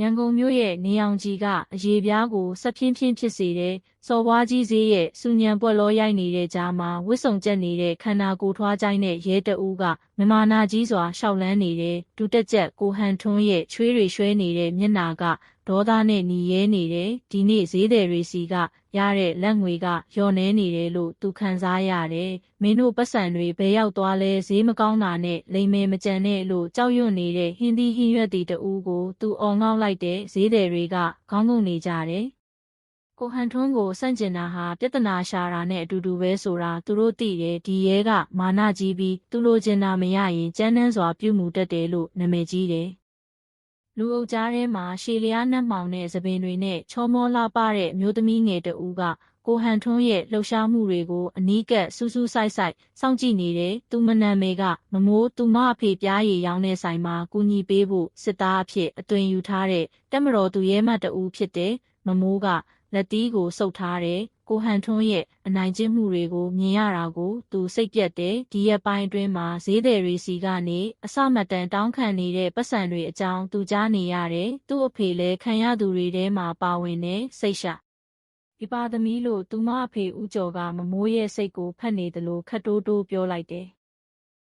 ရန်ကုန်မြို့ရဲ့နေအောင်ကြီးကအရေပြားကိုဆက်ဖြင်းဖြင်းဖြစ်စေတဲ့ စော်ဘွားကြီးဈေးရဲ့စူညံပွက်လောရိုက်နေတဲ့ကြားမှာဝစ်စုံကျက်နေတဲ့ခန္ဓာကိုယ်ထွားကြိုင်းတဲ့ရဲတအူးကမမာနာကြီးစွာရှောက်လန်းနေတဲ့ဒူတက်ကျက်ကိုဟန်ထွန်းရဲ့ချွေးတွေရွှဲနေတဲ့မျက်နာကဒေါသနဲ့หนีရဲနေတယ်ဒီနေ့ဈေးတယ်တွေစီကရတဲ့လက်ငွေကလျော်နေနေတယ်လို့သူခံစားရတယ်မင်းတို့ပတ်စံတွေဘယ်ရောက်သွားလဲဈေးမကောင်းတာနဲ့လိမ်မဲမကြံနဲ့လို့ကြောက်ရွံ့နေတဲ့ဟင်းသီးဟင်းရွက်တီတူကိုသူအော်ငေါက်လိုက်တဲ့ဈေးတယ်တွေကခေါင်းငုံနေကြတယ် ကိုဟန်ထွန်းကိုစန့်ကျင်တာဟာပြဿနာရှာတာနဲ့အတူတူပဲဆိုတာသူတို့သိတယ်ဒီရဲကမာနကြီးပြီးသူလိုချင်တာမရရင်ကြမ်းတမ်းစွာပြုမှုတတ်တယ်လို့နာမည်ကြီးတယ်လူအုပ်ကြားထဲမှာရှေလျားနှက်မှောင်တဲ့သပင်တွေနဲ့ချောမောလှပတဲ့အမျိုးသမီးငယ်တဦးကကိုဟန်ထွန်းရဲ့လှုပ်ရှားမှုတွေကိုအနီးကပ်စူးစူးဆိုင်ဆိုင်စောင့်ကြည့်နေတဲ့သူမနံမေကမမိုးသူမအဖေပြားရည်ရောင်းတဲ့ဆိုင်မှာကူညီပေးဖို့စစ်သားအဖြစ်အသွင်ယူထားတဲ့တက်မတော်သူရဲမတ်တဦးဖြစ်တဲ့မမိုးက လက်တီးကိုစုပ်ထားတယ်ကိုဟန်ထွန်းရဲ့အနိုင်ကျင့်မှုတွေကိုမြင်ရတာကို သူစိတ်ပြက်တယ်ဒီရက်ပိုင်းအတွင်းမှာဈေးတယ်ရီစီကနေအစမတန်တောင်းခံနေတဲ့ပတ်စံတွေအကြောင်းသူကြားနေရတယ်သူ့အဖေလည်းခံရသူတွေထဲမှာပါဝင်နေစိတ်ရှာဒီပါသမီးလို့သူမအဖေဦးကျော်ကမမိုးရဲ့စိတ်ကိုဖတ်နေတယ်လို့ခတ်တိုးတိုးပြောလိုက်တယ်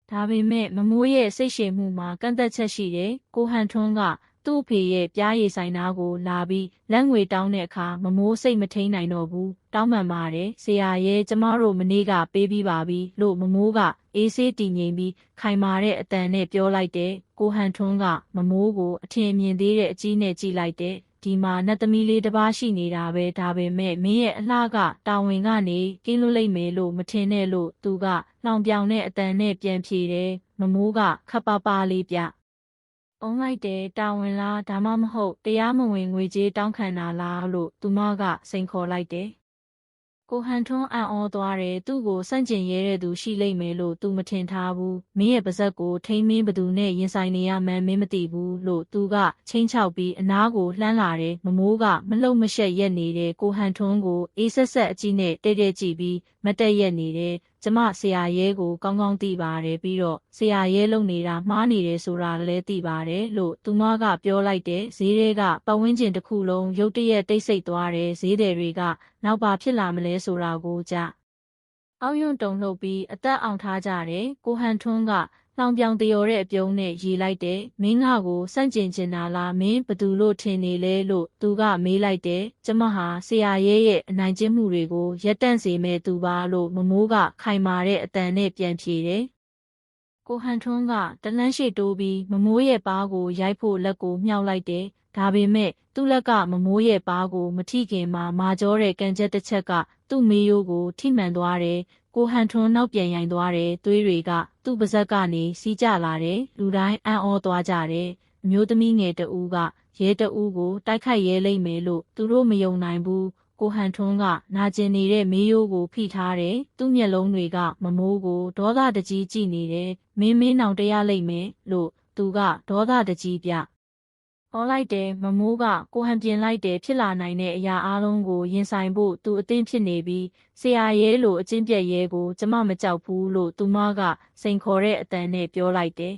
ဒါပေမဲ့မမိုးရဲ့စိတ်ရှည်မှုမှာကန့်သက်ချက်ရှိတယ်ကိုဟန်ထွန်းက သူ့အဖေရဲ့ပြားရည်ဆိုင်သားကိုလာပြီးလက်ငွေတောင်းတဲ့အခါမမိုးစိတ်မထိန်နိုင်တော့ဘူးတောင်းပန်ပါတယ်ဆရာရဲ့ကျမတို့မနေ့ကပေးပြီးပါပြီလို့မမိုးကအေးဆေးတည်ငြိမ်ပြီးခိုင်မာတဲ့အတန်နဲ့ပြောလိုက်တဲ့ကိုဟန်ထွန်းကမမိုးကိုအထင်မြင်သေးတဲ့အကြီးနဲ့ကြည့်လိုက်တဲ့ဒီမှာနတ်သမီးလေးတစ်ပါးရှိနေတာပဲဒါပေမဲ့မင်းရဲ့အလှကတာဝန်ကနေကင်းလွတ်လိမ့်မယ်လို့မထင်နဲ့လို့သူကလောင်ပြောင်တဲ့အတန်နဲ့ပြန်ဖြေတယ်မမိုးကခပ်ပါပါလေးပြ အုံးလိုက်တယ်တာဝန်လားဒါမှမဟုတ်တရားမဝင်ငွေကြေးတောင်းခံတာလားလို့သူမကစိန်ခေါ်လိုက်တယ်ကိုဟန်ထွန်းအံ့ဩသွားတယ်သူ့ကိုစန့်ကျင်ရဲတဲ့သူရှိလိမ့်မယ်လို့သူမထင်ထားဘူးမင်းရဲ့ပါဇက်ကိုထိမ့်မင်းဘသူနဲ့ရင်ဆိုင်နေရမှန်းမင်းမသိဘူးလို့သူကချင်းချောက်ပြီးအနားကိုလှမ်းလာတယ်မမိုးကမလုံမရှက်ရက်နေတဲ့ကိုဟန်ထွန်းကိုအေးဆက်ဆက်အကြည့်နဲ့တဲတဲကြည့်ပြီးမတက်ရက်နေတယ် ကျမဆရာရဲကိုကောင်းကောင်းသိပါတယ်ပြီးတော့ဆရာရဲလုံနေတာမှားနေတယ်ဆိုတာလည်းသိပါတယ်လို့သူမကပြောလိုက်တဲ့ဈေးတွေကပတ်ဝန်းကျင်တစ်ခုလုံးရုတ်တရက်တိတ်ဆိတ်သွားတယ်ဈေးတွေတွေကနောက်ပါဖြစ်လာမလဲဆိုတာကိုကြအောက်ယွန့်တုံလှုပ်ပြီးအသက်အောင်ထားကြတယ်ကိုဟန်ထွန်းက လောင်ပြောင်တရော်တဲ့အပြုံးနဲ့ရေးလိုက်တဲ့မင်းငါကိုစန့်ကျင်ချင်တာလားမင်းဘသူလို့ထင်နေလဲလို့သူကမေးလိုက်တဲ့ကျမဟာဆရာရဲရဲ့အနိုင်ကျင့်မှုတွေကိုရက်တန့်စေမဲ့သူပါလို့မမိုးကခိုင်မာတဲ့အတန်နဲ့ပြန်ဖြေတယ်ကိုဟန်ထွန်းကတလန်းရှိတိုးပြီးမမိုးရဲ့ပါးကိုရိုက်ဖို့လက်ကိုမြှောက်လိုက်တယ်ဒါပေမဲ့သူ့လက်ကမမိုးရဲ့ပါးကိုမထိခင်မှာမာကြောတဲ့ကန်ချက်တစ်ချက်ကသူ့မေးရိုးကိုထိမှန်သွားတယ် ကိုဟန်ထွန်းနောက်ပြန်ရိုင်သွားတယ်သွေးတွေကသူ့ပါဇက်ကနေစီးကျလာတယ်လူတိုင်းအံ့ဩသွားကြတယ်အမျိုးသမီးငယ်တဦးကရဲတဦးကိုတိုက်ခိုက်ရဲလိမ့်မယ်လို့သူတို့မယုံနိုင်ဘူးကိုဟန်ထွန်းကနာကျင်နေတဲ့မေးရိုးကိုဖိထားတယ်သူ့မျက်လုံးတွေကမမိုးကိုဒေါသတကြီးကြည့်နေတယ်မင်းမင်းနောင်တရလိမ့်မယ်လို့သူကဒေါသတကြီးပြ ဟောလိုက်တယ်မမိုးကကိုဟန်ပြင်လိုက်တယ်ဖြစ်လာနိုင်တဲ့အရာအလုံးကိုရင်ဆိုင်ဖို့သူအသင့်ဖြစ်နေပြီးဆရာရဲလိုအချင်းပြက်ရဲကိုကျမမကြောက်ဘူးလို့သူမကစိန်ခေါ်တဲ့အတန်နဲ့ပြောလိုက်တယ်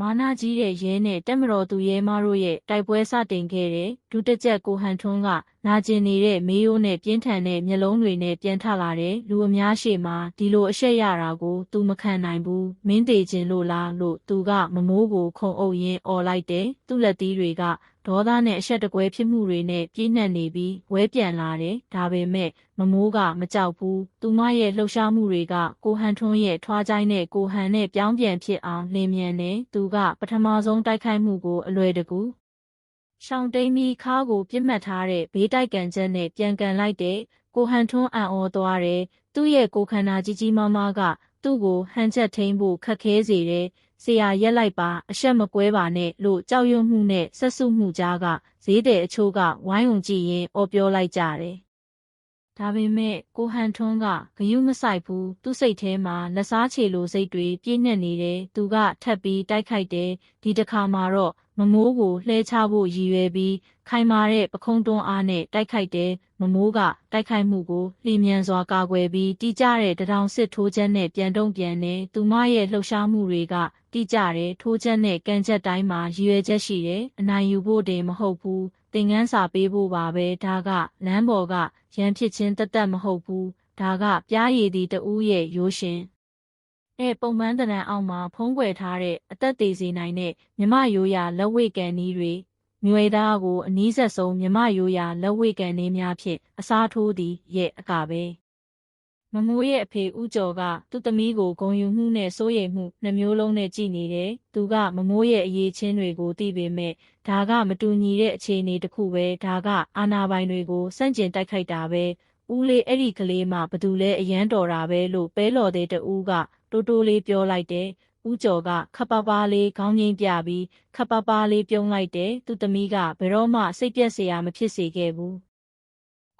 မာနာကြီးတဲ့ရဲနဲ့တက်မတော်သူရဲမတို့ရဲ့တိုက်ပွဲစတင်ခဲ့တဲ့ဒုတက်ချက်ကိုဟန်ထွန်းကနာကျင်နေတဲ့မေးရိုးနဲ့ပြင်းထန်တဲ့မျက်လုံးတွေနဲ့ပြန်ထလာတဲ့လူအများရှေ့မှာဒီလိုအရှက်ရတာကိုသူမခံနိုင်ဘူးမင်းသေးခြင်းလို့လားလို့သူကမမိုးကိုခုံအုပ်ရင်းអော်လိုက်တယ်သူ့လက်သီးတွေက ဒေါသနဲ့အဆက်တကွဲဖြစ်မှုတွေနဲ့ပြင်းနှံ့နေပြီးဝဲပြန်လာတယ်ဒါပေမဲ့မမိုးကမကြောက်ဘူးသူမရဲ့လှုပ်ရှားမှုတွေကကိုဟန်ထွန်းရဲ့ထွားကြိုင်းနဲ့ကိုဟန်နဲ့ပြောင်းပြန်ဖြစ်အောင်လင်းမြန်နေသူကပထမဆုံးတိုက်ခိုက်မှုကိုအလွယ်တကူရှောင်းတိန်မီခါကိုပြစ်မှတ်ထားတဲ့ဘေးတိုက်ကန်ချက်နဲ့ပြန်ကန်လိုက်တဲ့ကိုဟန်ထွန်းအံ့ဩသွားတယ်သူ့ရဲ့ကိုခန္ဓာကြီးကြီးမားမားက သူ့ကိုဟန်ချက်ထိန်ဖို့ခက်ခဲစေတယ်ဆရာရက်လိုက်ပါအဆက်မကွဲပါနဲ့လို့ကြောက်ရွံ့မှုနဲ့ဆက်စုမှုကြားကဈေးတဲ့အချိုးကဝိုင်းုံကြည့်ရင်အော်ပြောလိုက်ကြတယ် ဒါပေမဲ့ကိုဟန်ထွန်းကဂယုမဆိုင်ဘူးသူ့စိတ်ထဲမှာလက်စားချေလိုစိတ်တွေပြည့်နှက်နေတယ်သူကထပ်ပြီးတိုက်ခိုက်တယ်ဒီတစ်ခါမှာတော့မမိုးကိုလှဲချဖို့ရည်ရွယ်ပြီးခိုင်မာတဲ့ပခုံးတွန်းအားနဲ့တိုက်ခိုက်တယ်မမိုးကတိုက်ခိုက်မှုကိုလျင်မြန်စွာကာကွယ်ပြီးတီးကြတဲ့တထောင်စစ်ထိုးချက်နဲ့ပြန်တုံ့ပြန်နေသူမရဲ့လှုပ်ရှားမှုတွေကတတိကျတယ်ထိုးချက်နဲ့ကန်ချက်တိုင်းမှာရည်ရွယ်ချက်ရှိတယ်အနိုင်ယူဖို့တင်မဟုတ်ဘူးသ င်ခန်းစာပေးဖို့ပါပဲဒါကလမ်းပေါ်ကရန်ဖြစ်ခြင်းတသက်မဟုတ်ဘူးဒါကပြားရည်သည်တူရဲ့ရိုးရှင်အဲပုံမှန်တရံအောင်မှာဖုံးကွယ်ထားတဲ့အသက်သေးစေနိုင်တဲ့မြမရိုးရာလက်ဝိကန်နီးတွေမျိုးသားကိုအနီးဆက်ဆုံးမြမရိုးရာလက်ဝိကန်နေများဖြင့်အစားထိုးသည်ရဲ့အကပဲ မမိုးရဲ့အဖေဦးကျော်ကသူ့သမီးကိုဂုံယူမှုနဲ့စိုးရိမ်မှုနှမျိုးလုံးနဲ့ကြည်နေတယ်။သူကမမိုးရဲ့အရေးချင်းတွေကိုသိပေမဲ့ဒါကမတူညီတဲ့အခြေအနေတစ်ခုပဲဒါကအာနာပိုင်တွေကိုစန့်ကျင်တိုက်ခိုက်တာပဲ။ဦးလေးအဲ့ဒီကလေးမှဘသူလဲအရန်တော်တာပဲလို့ပဲလော်တဲ့တူကတိုးတိုးလေးပြောလိုက်တယ်။ဦးကျော်ကခပ်ပါပါလေးခေါင်းငိမ့်ပြပြီးခပ်ပါပါလေးပြုံးလိုက်တယ်။သူ့သမီးကဘယ်တော့မှစိတ်ပြက်စရာမဖြစ်စေခဲ့ဘူး။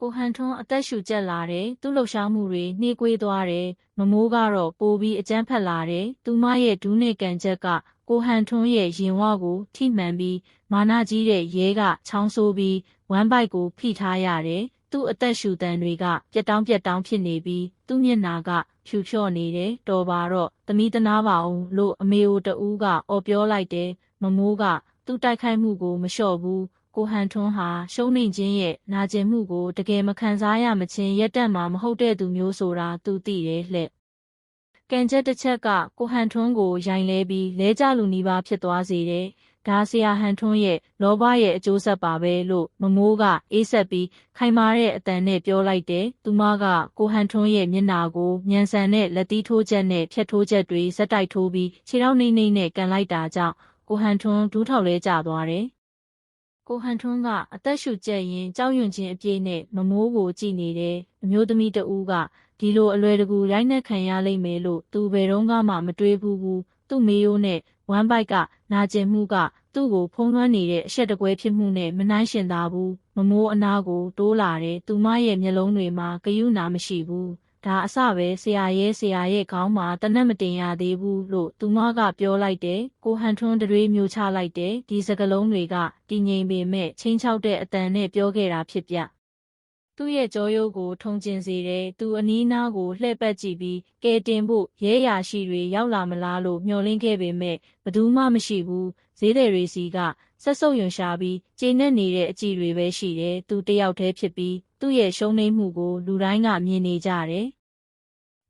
ကိုဟန်ထွန်းအသက်ရှူကျက်လာတယ်သူ့လှုပ်ရှားမှုတွေနှေးကွေးသွားတယ်မမိုးကတော့ပိုပြီးအကြမ်းဖက်လာတယ်သူမရဲ့ဒူးနဲ့ကန်ချက်ကကိုဟန်ထွန်းရဲ့ရင်ဝကိုထိမှန်ပြီးမာနာကြီးတဲ့ရဲကချောင်းဆိုးပြီးဝမ်းပိုက်ကိုဖိထားရတယ်သူ့အသက်ရှူတန်တွေကပြက်တောင်းပြက်တောင်းဖြစ်နေပြီးသူ့မျက်နာကဖြူဖြော့နေတယ်တော်ပါတော့သမီးတနာပါအောင်လို့အမေအိုတူကအော်ပြောလိုက်တယ်မမိုးကသူ့တိုက်ခိုက်မှုကိုမလျှော့ဘူး ကိုဟန်ထွန်းဟာရှုံးနိမ့်ခြင်းရဲ့နာကျင်မှုကိုတကယ်မခံစားရမချင်းရက်တက်မှာမဟုတ်တဲ့သူမျိုးဆိုတာသူသိတယ်လှက်။ကံချက်တစ်ချက်ကကိုဟန်ထွန်းကိုရိုင်လဲပြီးလဲကြလူနီးပါးဖြစ်သွားစေတယ်။ဒါဆရာဟန်ထွန်းရဲ့လောဘရဲ့အကျိုးဆက်ပါပဲလို့မမိုးကအေးဆက်ပြီးခိုင်မာတဲ့အတန်နဲ့ပြောလိုက်တယ်။သူမကကိုဟန်ထွန်းရဲ့မျက်နာကိုညံဆန်တဲ့လက်သီးထိုးချက်နဲ့ဖြတ်ထိုးချက်တွေဇက်တိုက်ထိုးပြီးခြေထောက်နှိမ့်နှိမ့်နဲ့ကန်လိုက်တာကြောင့်ကိုဟန်ထွန်းဒူးထောက်လဲကျသွားတယ် ကိုဟန်ထွန်းကအသက်ရှူကျက်ရင်ကြောက်ရွံ့ခြင်းအပြည့်နဲ့မမိုးကိုကြည့်နေတယ်အမျိုးသမီးတဦးကဒီလိုအလွယ်တကူရိုက်နှက်ခံရလိမ့်မယ်လို့သူဘယ်တော့မှမတွေးဘူးဘူးသူ့မေယိုးနဲ့ဝမ်ဘိုက်ကနာကျင်မှုကသူ့ကိုဖုံးလွှမ်းနေတဲ့အဆက်တကွဲဖြစ်မှုနဲ့မနှိုင်းရှင်သာဘူးမမိုးအနာကိုတိုးလာတယ်သူမရဲ့မျက်လုံးတွေမှာကယူနာမရှိဘူး ဒါအစပဲဆရာရဲ့ဆရာရဲ့ခေါင်းမှာတနက်မတင်ရသေးဘူးလို့သူမကပြောလိုက်တယ်ကိုဟန်ထွန်းတွေးမျိုးချလိုက်တယ်ဒီစကလုံးတွေကတည်ငြိမ်ပေမဲ့ချင်းချောက်တဲ့အတန်နဲ့ပြောခဲ့တာဖြစ်ပြသူ့ရဲ့ကြောရိုးကိုထုံကျင်စေတယ်။သူအနီးနားကိုလှည့်ပတ်ကြည့်ပြီးကဲတင်ဖို့ရဲရာရှိတွေရောက်လာမလားလို့မျှော်လင့်ခဲ့ပေမဲ့ဘသူမှမရှိဘူး။ဈေးတယ်တွေစီကဆက်ဆုပ်ယွန်ရှာပြီးကျင်းနဲ့နေတဲ့အကြည့်တွေပဲရှိတယ်။သူတယောက်တည်းဖြစ်ပြီးသူ့ရဲ့ရှုံးနိမ့်မှုကိုလူတိုင်းကမြင်နေကြတယ်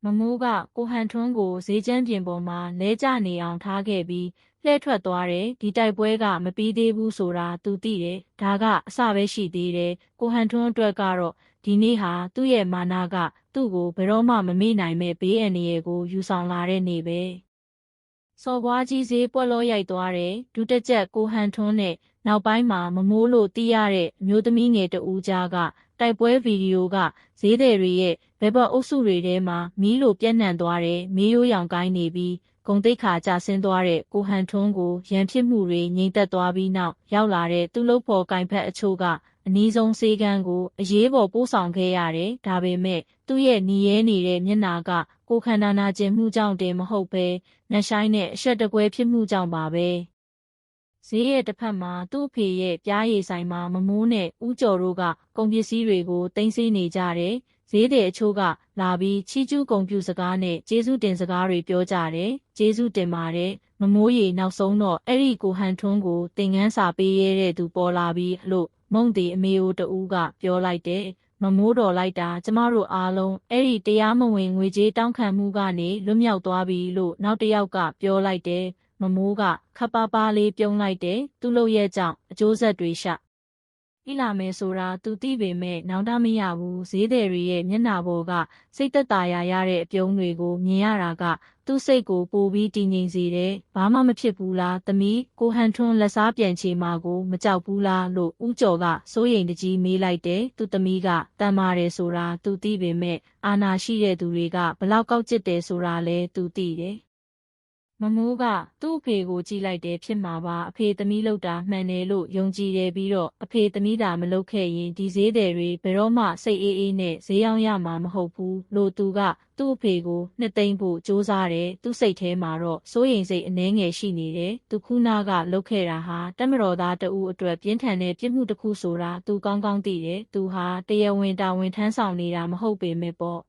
မမိုးကကိုဟန်ထွန်းကိုဈေးကျန်းပြင်ပေါ်မှာလဲကျနေအောင်ထားခဲ့ပြီးလှည့်ထွက်သွားတယ်ဒီတိုက်ပွဲကမပြီးသေးဘူးဆိုတာသူသိတယ်ဒါကအစပဲရှိသေးတယ်ကိုဟန်ထွန်းအတွက်ကတော့ဒီနေ့ဟာသူ့ရဲ့မာနာကသူ့ကိုဘယ်တော့မှမမေ့နိုင်မဲ့ဘေးအန္တရာယ်ကိုယူဆောင်လာတဲ့နေ့ပဲစော်ဘွားကြီးဈေးပွက်လို့ရိုက်သွားတယ်ဒုတက်ချက်ကိုဟန်ထွန်းနဲ့နောက်ပိုင်းမှာမမိုးလို့တီးရတဲ့အမျိုးသမီးငယ်တဦးကြားကတိုက်ပွဲဗီဒီယိုကဈေးသည်တွေရဲ့ ဘယ်ဘက်အုပ်စုတွေထဲမှာမီးလိုပြန့်နှံ့သွားတဲ့မီးရိုးရောင်ကိုင်းနေပြီးဂုံတိတ်ခါကျဆင်းသွားတဲ့ကိုဟန်ထွန်းကိုရန်ဖြစ်မှုတွေငြိမ်သက်သွားပြီးနောက်ရောက်လာတဲ့သူ့လုပ်ဖော်ကင်ဖက်အချို့ကအနည်းဆုံးစေကန်းကိုအရေးပေါ်ပို့ဆောင်ခဲ့ရတယ်။ဒါပေမဲ့သူ့ရဲ့ညီရဲနေတဲ့မျက်နာကကိုခန္ဓာနာကျင်မှုကြောင့်တင်မဟုတ်ပဲနှဆိုင်နဲ့အဆက်တကွဲဖြစ်မှုကြောင့်ပါပဲ။ဈေးရဲ့တစ်ဖက်မှာသူ့အဖေရဲ့ပြားရည်ဆိုင်မှာမမိုးနဲ့ဦးကျော်တို့ကကုန်ပစ္စည်းတွေကိုတင်ဆေးနေကြတယ်။ ဈေးတဲ့အချို့ကလာပြီးချီးကျူးဂုဏ်ပြုစကားနဲ့ကျေးဇူးတင်စကားတွေပြောကြတယ်။ကျေးဇူးတင်ပါတယ်။မမိုးရီနောက်ဆုံးတော့အဲ့ဒီကိုဟန်ထွန်းကိုတင်ငန်းစာပေးရတဲ့သူပေါ်လာပြီးလို့မုံတီအမေအိုတူကပြောလိုက်တယ်။မမိုးတော်လိုက်တာကျမတို့အားလုံးအဲ့ဒီတရားမဝင်ငွေကြေးတောင်းခံမှုကနေလွတ်မြောက်သွားပြီလို့နောက်တစ်ယောက်ကပြောလိုက်တယ်။မမိုးကခပ်ပါပါလေးပြုံးလိုက်တယ်သူ့လုပ်ရဲ့ကြောင့်အကျိုးဆက်တွေရှ ဤလာမယ်ဆိုတာသူသိပေမဲ့နောင်တမရဘူးဈေးသည်တွေရဲ့မျက်နှာပေါ်ကစိတ်သက်သာရရတဲ့အပြုံးတွေကိုမြင်ရတာက သူ့စိတ်ကိုပိုပြီးတည်ငြိမ်စေတယ်ဘာမှမဖြစ်ဘူးလားသမီးကိုဟန်ထွန်းလက်စားပြန်ချေမှာကိုမကြောက်ဘူးလားလို့ဦးကျော်ကစိုးရိမ်တကြီးမေးလိုက်တယ်သူ့သမီးကတန်မာတယ်ဆိုတာသူသိပေမဲ့အာနာရှိတဲ့သူတွေကဘလောက်ကောက်ကျစ်တယ်ဆိုတာလဲသူသိတယ် မမိုးကသူ့အဖေကိုကြည့်လိုက်တယ်ဖြစ်မှာပါအဖေသမီးလောက်တာမှန်တယ်လို့ယုံကြည်တယ်ပြီးတော့အဖေသမီးတာမလုပ်ခဲ့ရင်ဒီဈေးတယ်တွေဘယ်တော့မှစိတ်အေးအေးနဲ့ဈေးရောက်ရမှာမဟုတ်ဘူးလို့သူကသူ့အဖေကိုနှစ်သိမ့်ဖို့စ조사တယ်သူ့စိတ်ထဲမှာတော့စိုးရိမ်စိတ်အနှဲငယ်ရှိနေတယ်သူခုနာကလုပ်ခဲ့တာဟာတက်မတော်သားတဦးအတွက်ပြင်းထန်တဲ့ပြစ်မှုတစ်ခုဆိုတာသူကောင်းကောင်းသိတယ်သူဟာတရားဝင်တာဝန်ထမ်းဆောင်နေတာမဟုတ်ပေမဲ့ပေါ့